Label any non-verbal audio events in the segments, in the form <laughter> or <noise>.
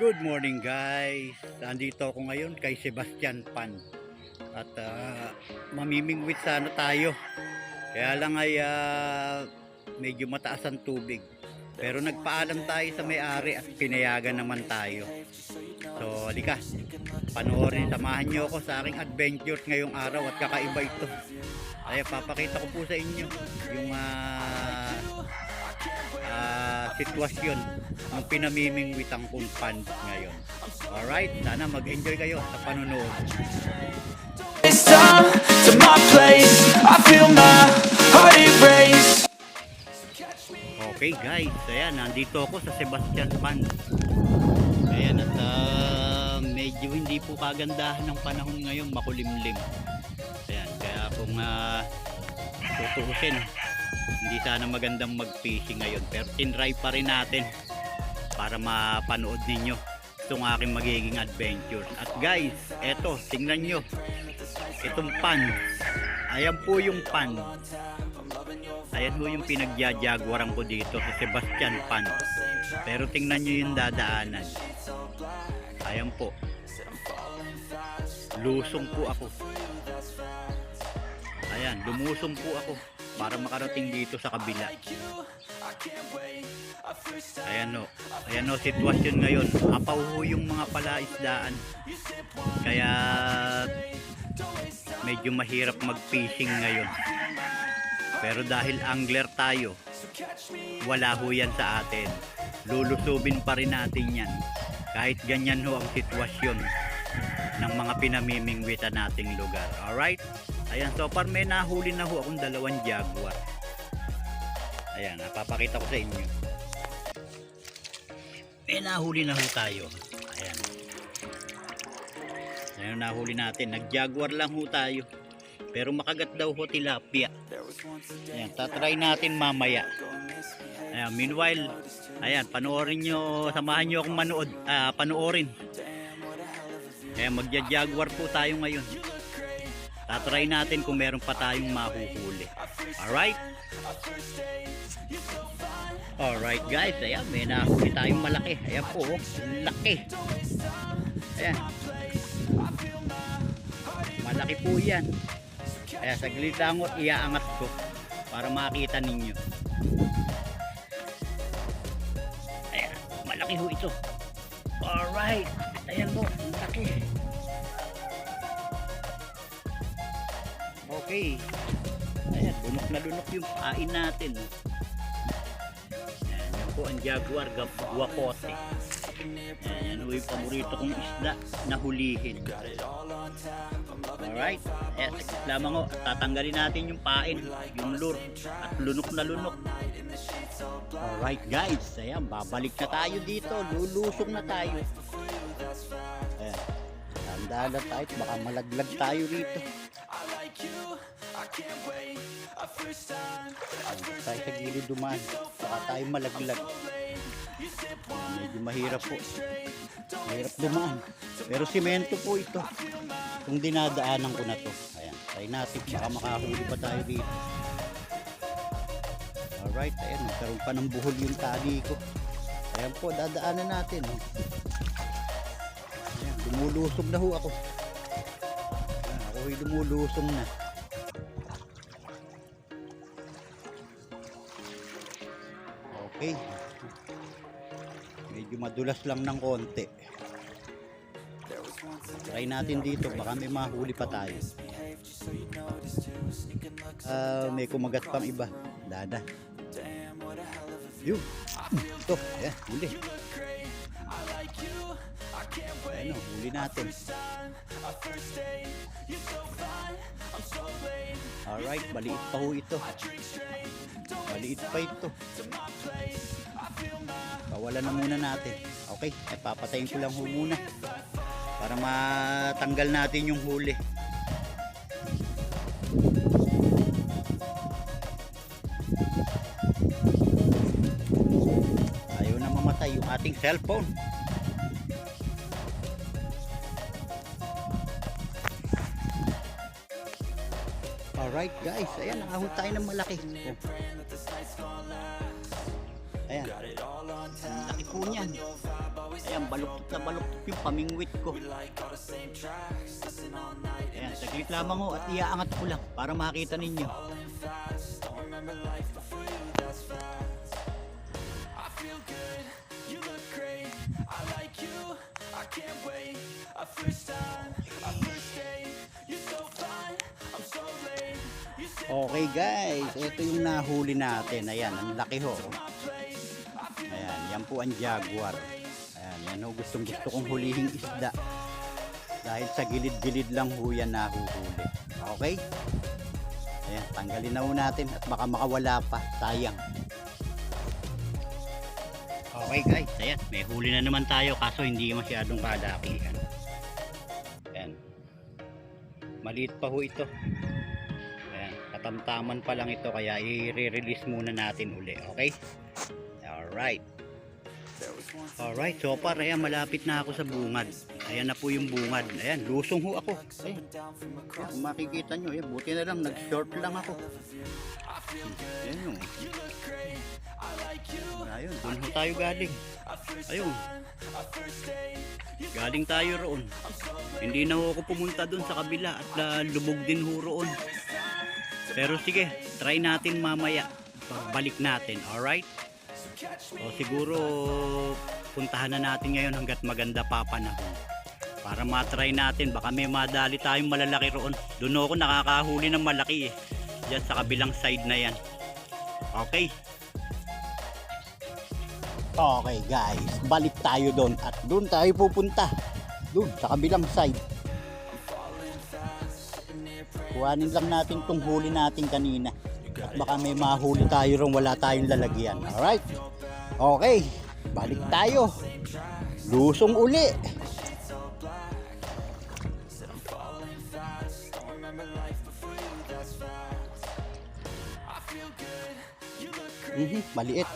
Good morning guys. Nandito ako ngayon kay Sebastian Pan. At ah, mamimingwit sana tayo. Kaya lang ay ah, medyo mataas ang tubig. Pero nagpaalam tayo sa may-ari at pinayagan naman tayo. So, halika. Panoorin, samahan niyo ako sa aking adventures ngayong araw at kakaiba ito. Kaya papakita ko po sa inyo yung ah, sitwasyon ng pinamimingwitang kong pan ngayon. Alright, sana mag-enjoy kayo sa panonood. It's time to my place. I feel my heart erase. Okay guys, ayan, nandito ako sa Sebastian Pan. Ayan at ah, medyo hindi po kagandahan ng panahon ngayon, makulimlim. Ayan, kaya kung uh, tutuusin, hindi sana magandang mag-fishing ngayon. Pero tinry pa rin natin para mapanood ninyo itong aking magiging adventure. At guys, eto, tingnan nyo. Itong pan. Ayan po yung pan. Ayan ho yung pinagyajagwaran ko dito sa Sebastian Pan. Pero tingnan nyo yung dadaanan. Ayan po. Lusong po ako. Ayan, lumusong po ako para makarating dito sa kabila. Ayan o. Ayan o, sitwasyon ngayon. Apaw ho yung mga palaisdaan. Kaya medyo mahirap mag-fishing ngayon. Pero dahil angler tayo, wala ho yan sa atin. Lulusubin pa rin natin yan. Kahit ganyan ho ang sitwasyon ng mga pinamimingwitan nating lugar. Alright? Ayan, so far may nahuli na ho akong dalawang jaguar. Ayan, napapakita ko sa inyo. May nahuli na ho tayo. Ayan. Ayan, nahuli natin. Nag-jaguar lang ho tayo. Pero makagat daw ho tilapia. Ayan, tatry natin mamaya. Ayan, meanwhile, ayan, panoorin nyo, samahan nyo akong manood, ah, panoorin. Ayan, magja-jaguar po tayo ngayon. Tatry natin kung meron pa tayong mahuhuli. Alright? Alright guys, ayan, may nahuli tayong malaki. Ayan po, oh, laki. Ayan. Malaki po yan. Kaya saglit lang ako, iaangat ko para makita ninyo. Ayan, malaki ho ito. Alright, ayan po, ang Okay. Ayan, lunok na lunok yung pain natin. Ayan, yan po ang jaguar guapote. Ayan, yung paborito kong isda na hulihin. Alright. Ayan, saglit lamang ho. Tatanggalin natin yung pain, yung lure, at lunok na lunok. Alright guys, ayan, babalik na tayo dito. Lulusong na tayo. Ayan. Tandaan na tayo, baka malaglag tayo rito. Ayan, tayo sa gilid dumaan. Baka tayo malaglag. Medyo mahirap po. Mahirap dumaan. Pero simento po ito. Kung dinadaanan ko na to. Ayan, try natin. Baka makahuli pa tayo dito. Alright, ayan, nagkaroon pa ng buhol yung tali ko. Ayan po, dadaanan natin. Oh. Ayan, lumulusog na ho ako. Ako'y lumulusong na. Okay. Medyo madulas lang ng konti. Try natin dito, baka may mahuli pa tayo. Ah, may kumagat pang iba. Dada. Yun. Ito, ayan, huli. Ayan o, huli natin. Alright, maliit pa ho ito. Maliit pa ito. Pawalan na muna natin. Okay, ay papatayin ko lang ho muna. Para matanggal natin yung huli. Ating cellphone. Alright guys, ayan, nakahuli tayo ng malaki. Oh. Ayan. Ang laki po niyan. Ayan, baluktot na baluktot yung pamingwit ko. Ayan, saglit lamang ho at iaangat ko lang para makita ninyo. Okay guys, ito yung nahuli natin. Ayan, ang laki ho. Ayan, yan po ang jaguar. Ayan, yan ho, gustong gusto kong hulihing isda. Dahil sa gilid-gilid lang ho yan nahuhuli. Okay? Ayan, tanggalin na ho natin at baka makawala pa. Sayang. Okay guys, ayan, may huli na naman tayo kaso hindi masyadong kalaki. Ayan. Ayan. Maliit pa ho ito. Katamtaman pa lang ito kaya i-release muna natin uli, okay? Alright. Alright, so far, ayan, malapit na ako sa bungad. Ayan na po yung bungad. Ayan, lusong ho ako. Ayan. Kung makikita nyo, ayan, buti na lang, nag-short lang ako. Ayan yung. Ayun, doon ho tayo galing. Ayun. Galing tayo roon. Hindi na ako pumunta doon sa kabila at ah, lubog din ho roon. Pero sige, try natin mamaya. Pagbalik natin, alright? O siguro puntahan na natin ngayon hanggat maganda pa panahon. Para matry natin, baka may madali tayong malalaki roon. Doon ako nakakahuli ng malaki eh. Diyan sa kabilang side na yan. Okay. Okay guys, balik tayo doon at doon tayo pupunta. Doon sa kabilang side. Kuhanin lang natin tong huli natin kanina. At baka may mahuli tayo ron wala tayong lalagyan. Alright? Okay, balik tayo. Lusong uli. Mhm, maliit.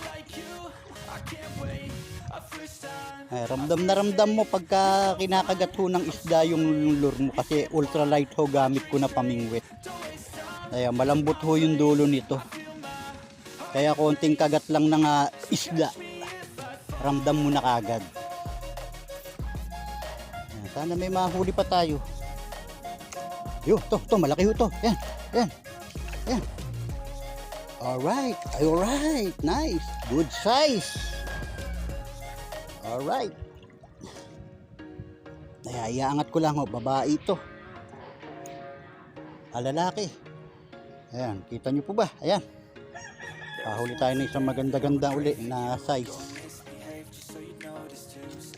Ay, ramdam na ramdam mo pagka kinakagat ho ng isda yung lure mo kasi ultralight ho gamit ko na pamingwit. Kaya malambot ho yung dulo nito. Kaya konting kagat lang ng ah, isda. Ramdam mo na kagad. Sana may mahuli pa tayo. Yo, to, to, malaki ho to. Yan, yan, yan. Alright, alright, nice. Good size. Alright. Ay, iaangat ko lang ho, babae ito. Ah, lalaki. Ayan, kita nyo po ba? Ayan. Pahuli tayo ng isang maganda-ganda uli na size.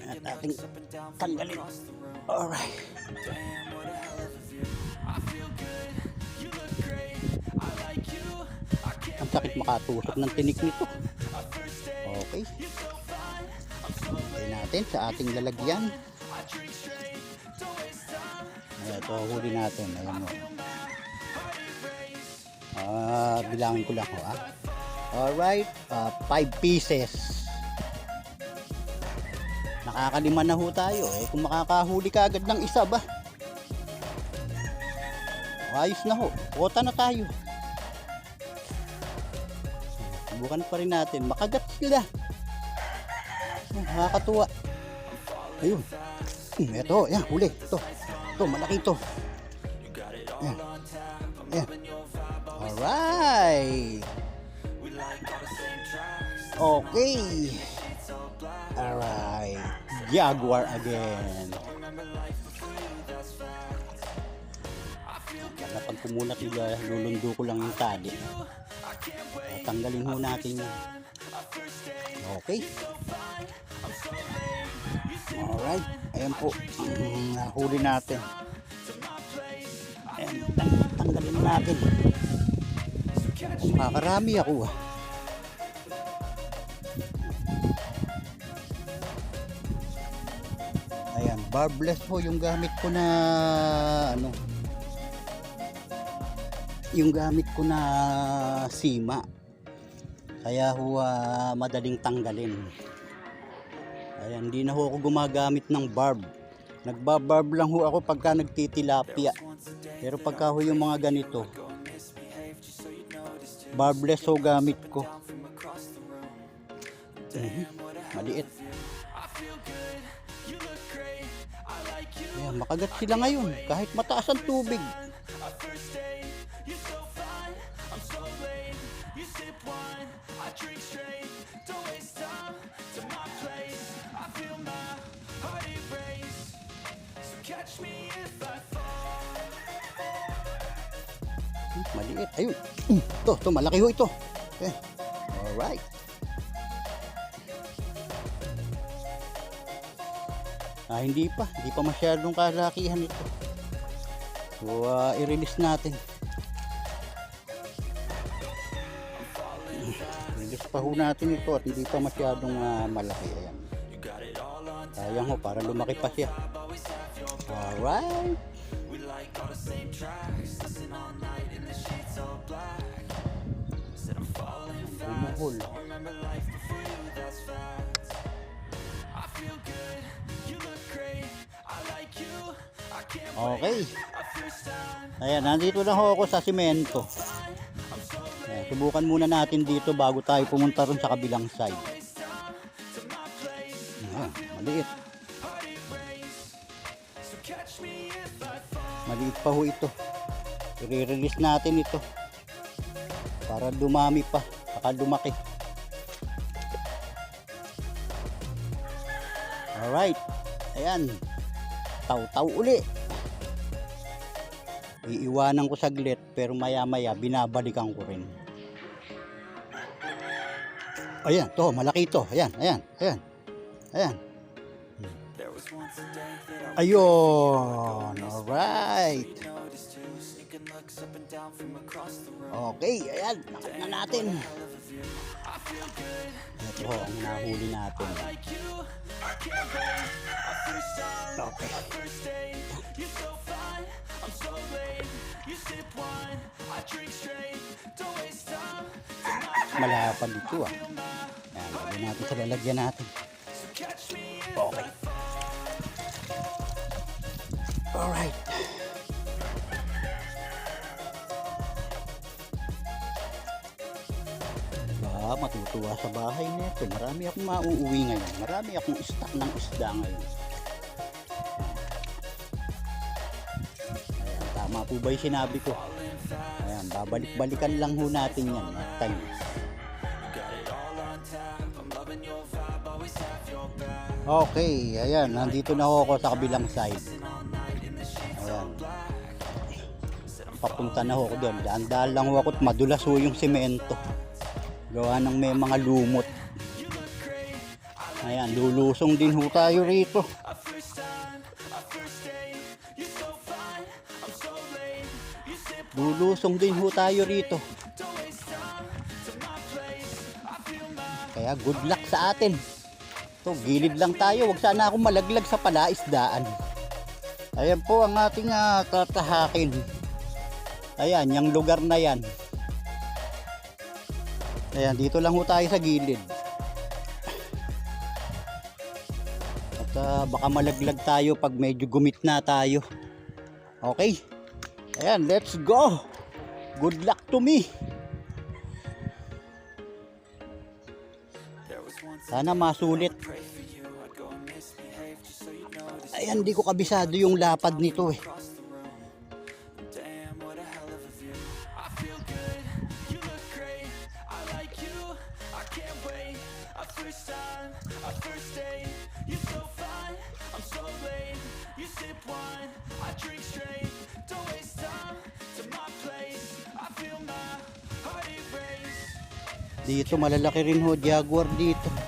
At ating tanggalin. Alright. Ang sakit makatusok ng tinik nito. Okay. Natin sa ating lalagyan. Ito huli natin. Ayan mo. Ah, bilangin ko lang ho ah. Alright, 5 pieces. Nakakalima na ho tayo eh. Kung makakahuli ka agad ng isa ba? Ayos na ho. Kota na tayo. Subukan pa rin natin. Makagat sila. Nakakatuwa. Ayun. Hmm, Ito, yan, huli. Ito. Ito, malaki ito. Yan. Yan. Alright. Okay. Alright. Jaguar again. Ko muna ito. Lulundo ko lang yung tali. Tanggalin ho natin yun. Okay. Alright. Ayan po. Mm, nahuli natin. Ayan. tang- Tanggalin natin. Makakarami ako ah. Ayan. Barbless po yung gamit ko na ano. Yung gamit ko na sima. Kaya ho ah, madaling tanggalin. Ayan, hindi na ho ako gumagamit ng barb. Nagbabarb lang ho ako pagka nagtitilapia. Pero pagka ho yung mga ganito, barbless ho gamit ko. Mhm, Maliit. Ayan, makagat sila ngayon kahit mataas ang tubig. I drink straight. Don't waste time to my place. Erase. So catch me if I fall. Hmm, Maliit. Ayun. Hmm, Ito, ito, malaki ho ito. Eh. Alright. Ah, hindi pa. Hindi pa masyadong kalakihan ito. So, ah, i-release natin. Release pa ho natin ito at hindi pa masyadong ah, malaki. Ayan. Sayang ho, para lumaki pa siya. Alright. Bumuhol. Okay. Ayan, nandito na ho ako sa simento. Ayan, subukan muna natin dito bago tayo pumunta ron sa kabilang side. Fall. Maliit pa ho ito. I-release natin ito. Para dumami pa. Saka lumaki. Alright. Ayan. Taw-taw uli. Iiwanan ko saglit pero maya maya binabalikan ko rin. Ayan, to, malaki ito. Ayan, ayan, ayan. Ayan. Ayun. Alright. Okay, ayan. Nakit na natin. Ito ang nahuli natin. Okay. our first date. You're so fine, I'm so late. You sip wine, I drink straight. Don't waste time. to my Malapad ito ah. Ayan, lagyan natin sa lalagyan natin. Okay. I fall. Alright. Ba, matutuwa sa bahay nito. Marami akong mauuwi ngayon. Marami akong stock ng isda ngayon. Ayan, tama po ba yung sinabi ko? Ayan, babalik-balikan lang ho natin yan at time. Okay, ayan, nandito na ako sa kabilang side. Ayan. papunta na ako doon. Daan-daan lang ako at madulas ho yung semento. Gawa ng may mga lumot. Ayan, lulusong din ho tayo rito. Lulusong din ho tayo rito. Kaya good luck sa atin. To, gilid lang tayo. Huwag sana akong malaglag sa palaisdaan. Ayan po ang ating ah, tatahakin. Ayan, yung lugar na yan. Ayan, dito lang ho tayo sa gilid. At ah, baka malaglag tayo pag medyo gumit na tayo. Okay? Ayan, let's go! Good luck to me! You notice Ayan, di ko kabisado yung lapad nito eh. Dito malalaki rin ho, jaguar dito.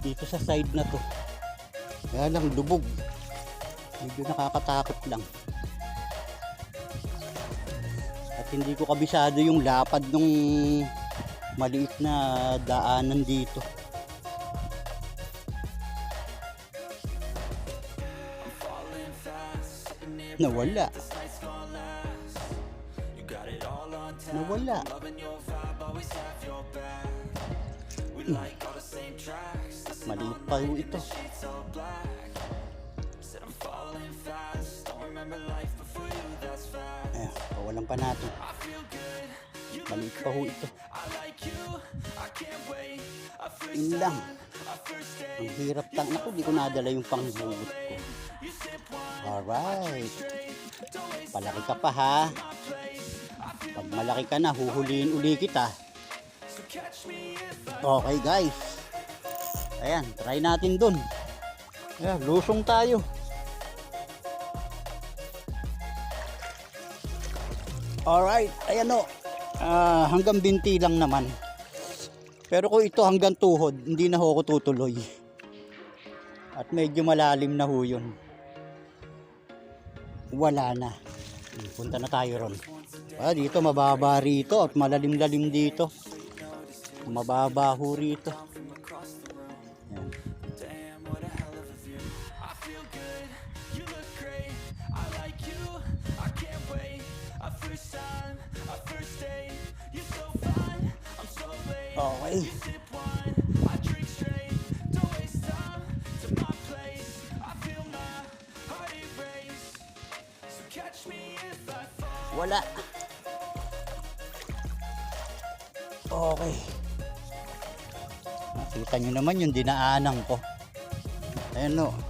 Dito sa side na to. Kaya lang lubog. Medyo nakakatakot lang. At hindi ko kabisado yung lapad nung maliit na daanan dito. Nawala. this that's fact. Ayan, pawalan pa natin. Maliit pa ho ito. Yun lang. Ang hirap tang. Naku, di ko nadala yung panghugot ko. Alright. Palaki ka pa ha. Pag malaki ka na, huhulihin uli kita. Okay guys. Ayan, try natin dun. Ayan, lusong tayo. Alright, ayan o. Ah, hanggang binti lang naman. Pero kung ito hanggang tuhod, hindi na ako tutuloy. At medyo malalim na ho yun. Wala na. Punta na tayo ron. Ah, dito mababa rito at malalim-lalim dito. Mababa ho rito. Feel good, you look great. I like you, I can't wait. A first time, a first date. You're so fine, I'm so late. Okay. You sip wine, I drink straight. Don't waste time to my place. I feel my heart erase. So catch me if I fall. Wala. Okay. Nakita nyo naman yung dinaanan ko. Ayan o. Ayan.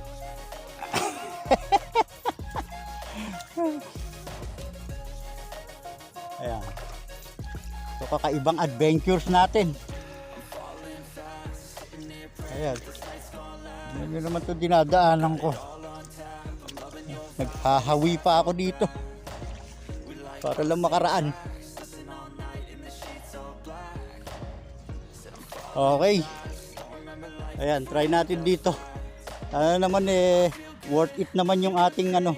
Kakaibang adventures natin. Ayan. Nyo naman ito dinadaanan ko. Naghahawi pa ako dito. Para lang makaraan. Okay. Ayan, try natin dito. Ano naman eh, worth it naman yung ating ano.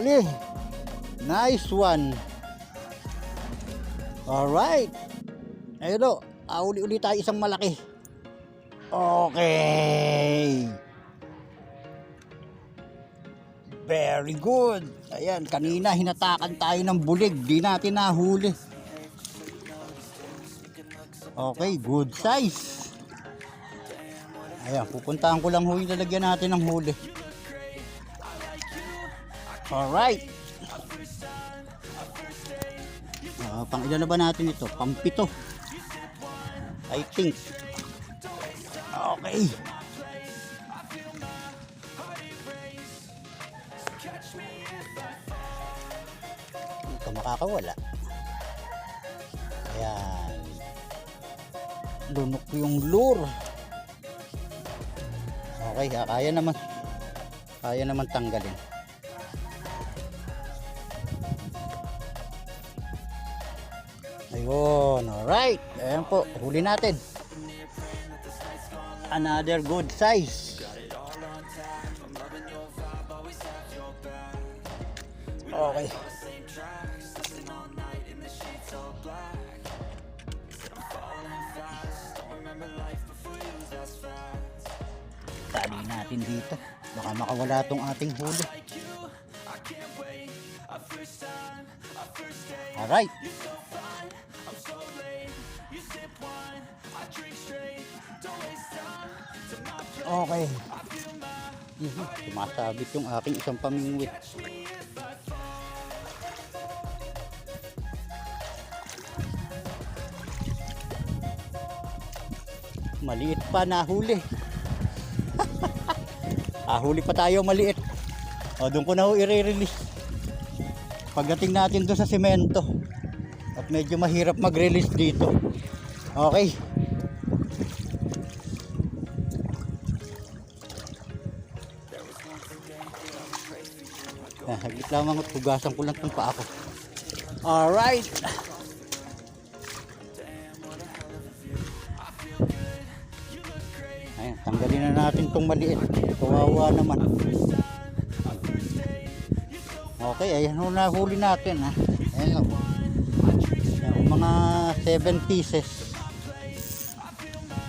Dali. Nice one. Alright. Ayun o, ahuli uli tayo isang malaki. Okay. Very good. Ayan, kanina hinatakan tayo ng bulig. Di natin nahuli. Okay, good size. Ayan, pupuntahan ko lang huli. Lalagyan natin ng huli. Alright. Ah, pang ilan na ba natin ito? Pang pito. I think. Okay. Hindi ka makakawala. Ayan. Lunok yung lure. Okay, ah, kaya naman. Kaya naman tanggalin. Ayun, alright. Ayan po, huli natin. Another good size. Okay. Tali natin dito. Baka makawala tong ating huli. Alright. Okay. Mhm, Sumasabit yung aking isang pamingwit. Maliit pa nahuli. <laughs> Ahuli pa tayo maliit. O, doon ko na ho i-release. Pagdating natin doon sa semento. At medyo mahirap mag-release dito. Okay. Lamang at hugasan ko lang itong paa ko. Alright. Ayan, tanggalin na natin itong maliit. Kawawa naman. Okay, ayan ho na huli natin ha. Ayan o. Ayan, mga 7 pieces.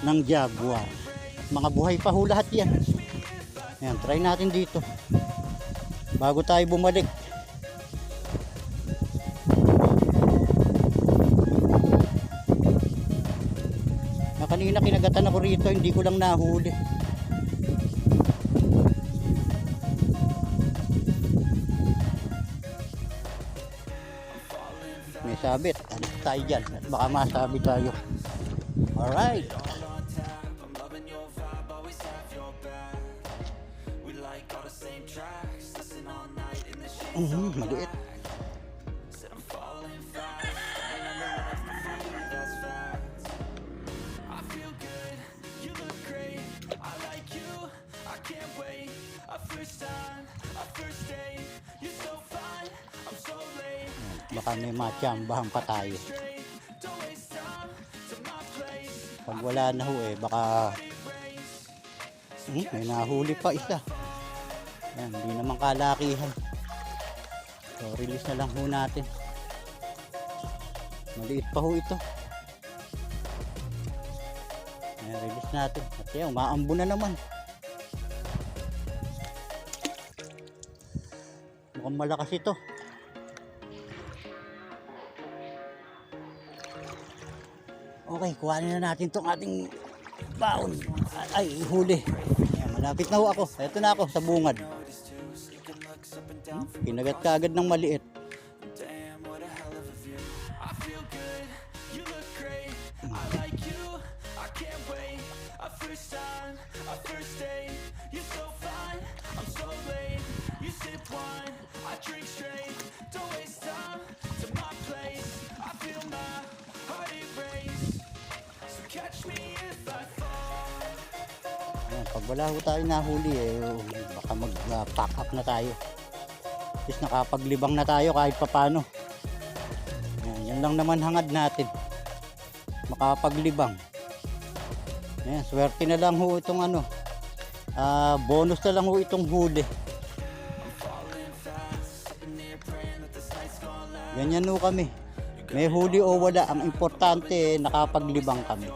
ng Jaguar. Mga buhay pa ho lahat yan. Ayan, try natin dito. Bago tayo bumalik. Na kanina kinagatan ako rito, hindi ko lang nahuli. May sabit. Alis tayo dyan. At baka masabi tayo. Alright. So late. Baka may matsambahan pa tayo. Pag wala na ho eh, baka Hmm, may nahuli pa isa. Yan, hindi naman kalakihan. So, release na lang ho natin. Maliit pa ho ito. Ayan, release natin. At yan, umaambo na naman. Mukhang malakas ito. Okay, kuhanin na natin tong ating baon. Ay, huli. Ayan, malapit na ho ako. Ito na ako sa bungad. Kinagat ka agad ng maliit. Ayan, pag wala ho tayo nahuli eh, baka mag-pack up na tayo. At nakapaglibang na tayo kahit papano. Ayan, yan lang naman hangad natin. Makapaglibang. Ayan, swerte na lang ho itong ano. Ah, bonus na lang ho itong huli. Ganyan ho kami. May huli o wala. Ang importante nakapaglibang kami.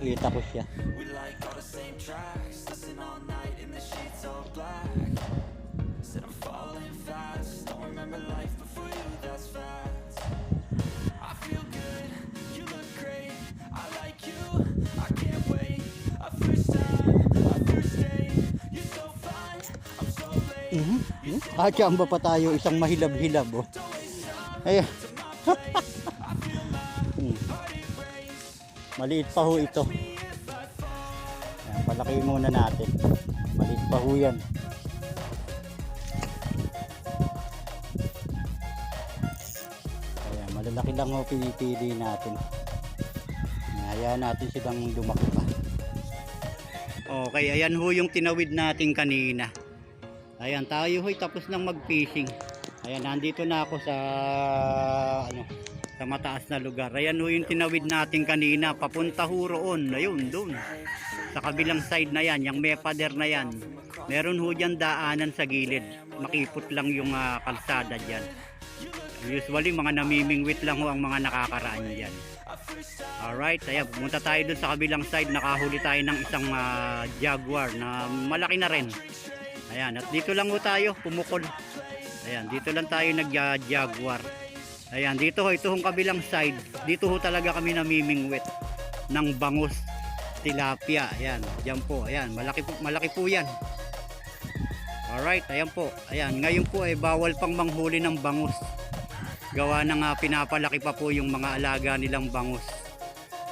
Kita ko siya. I'm falling fast. Don't remember life before you, that's facts. I feel good, you look great. I like you, I can't wait. A first time, a first date. You're so fine, I'm so late. Mhm. Hmm? Kachamba pa tayo isang mahilab-hilab oh. Ayan. Hmm. Maliit pa ho ito. Ayan, palaki muna natin. Maliit pa ho yan. Lang ho pinipili natin. Hayaan natin silang lumaki pa. Okay, ayan ho yung tinawid natin kanina. Ayan, tayo ho'y tapos nang mag-fishing. Ayan, nandito na ako sa ano, sa mataas na lugar. Ayan ho yung tinawid natin kanina, papunta ho roon. Ayun, doon. Sa kabilang side na yan, yung may pader na yan. Meron ho dyan daanan sa gilid. Makipot lang yung ah, kalsada dyan. Usually, mga namimingwit lang ho ang mga nakakaraan dyan. Alright, ayan, pumunta tayo dun sa kabilang side. Nakahuli tayo ng isang ah, jaguar na malaki na rin. Ayan, at dito lang ho tayo, pumukol. Ayan, dito lang tayo nag-jaguar. Ayan, dito ho, ito hong kabilang side. Dito ho talaga kami namimingwit ng bangus tilapia. Ayan, diyan po. Ayan, malaki po, malaki po yan. Alright, ayan po. Ayan, ngayon po ay bawal pang manghuli ng bangus. Gawa na nga pinapalaki pa po yung mga alaga nilang bangus.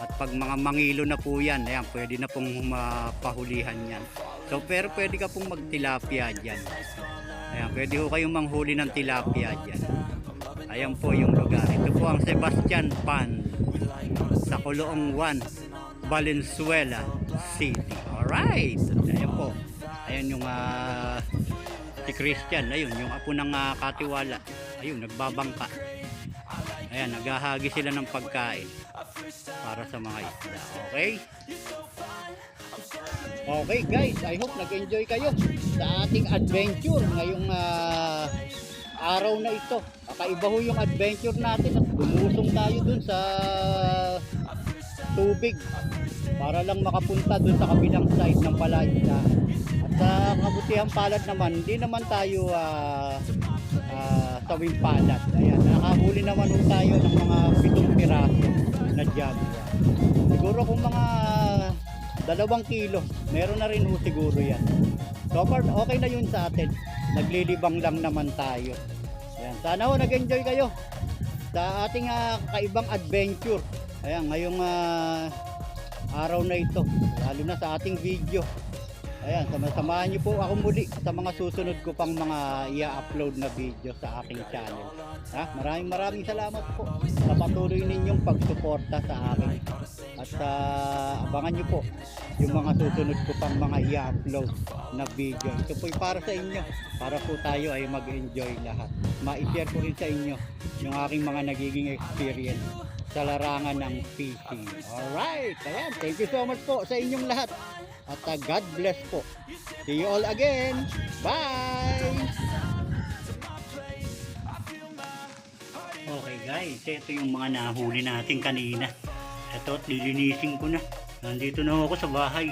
At pag mga mangilo na po yan, ayan, pwede na pong mapahulihan yan. So, pero pwede ka pong magtilapia dyan. Ayan, pwede ho kayong manghuli ng tilapia dyan. Ayan po yung lugar. Ito po ang Sebastian Pan sa Coloong 1, Valenzuela City. Alright! Ayan po. Ayan yung ah, si Christian. Ayun, yung apo ng ah, katiwala. Ayun, nagbabangka. Ayan, naghahagi sila ng pagkain para sa mga isda. Okay? Okay guys, I hope nag-enjoy kayo sa ating adventure ngayong ah, araw na ito. Kakaiba ho yung adventure natin at lumusong tayo dun sa tubig. para lang makapunta dun sa kabilang side ng palaisda. Sa kabutihan palad naman, hindi naman tayo ah ah, tawing palad. Ayan, nakahuli naman tayo ng mga pitong piraso na jaguar. Siguro kung mga dalawang kilo, meron na rin ho siguro yan. So far, okay na yun sa atin. Naglilibang lang naman tayo. Ayan, sana ho nag-enjoy kayo sa ating ah, kaibang adventure. Ayan, ngayong ah, araw na ito, lalo na sa ating video. Ayan, sama-samahan niyo po ako muli sa mga susunod ko pang mga i-upload na video sa aking channel. Ha? Maraming maraming salamat po sa patuloy ninyong pagsuporta sa akin. At ah, abangan niyo po yung mga susunod ko pang mga i-upload na video. Ito po para sa inyo, para po tayo ay mag-enjoy lahat. Ma-share ko rin sa inyo yung aking mga nagiging experience sa larangan ng fishing. Alright, ayan, thank you so much po sa inyong lahat. At uh, God bless po. See you all again. Bye! Okay guys, ito yung mga nahuli natin kanina. Ito at lilinisin ko na. Nandito na ako sa bahay.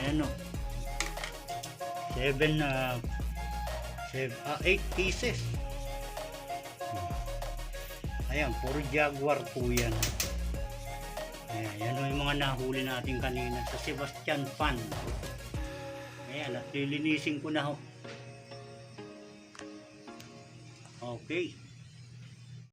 Ayan o. Seven, uh, seven, ah, eight pieces. Ayan, puro jaguar po yan. Ayan, yan yung mga nahuli natin kanina sa Sebastian Pan. Ayan, at lilinisin ko na ho. Okay.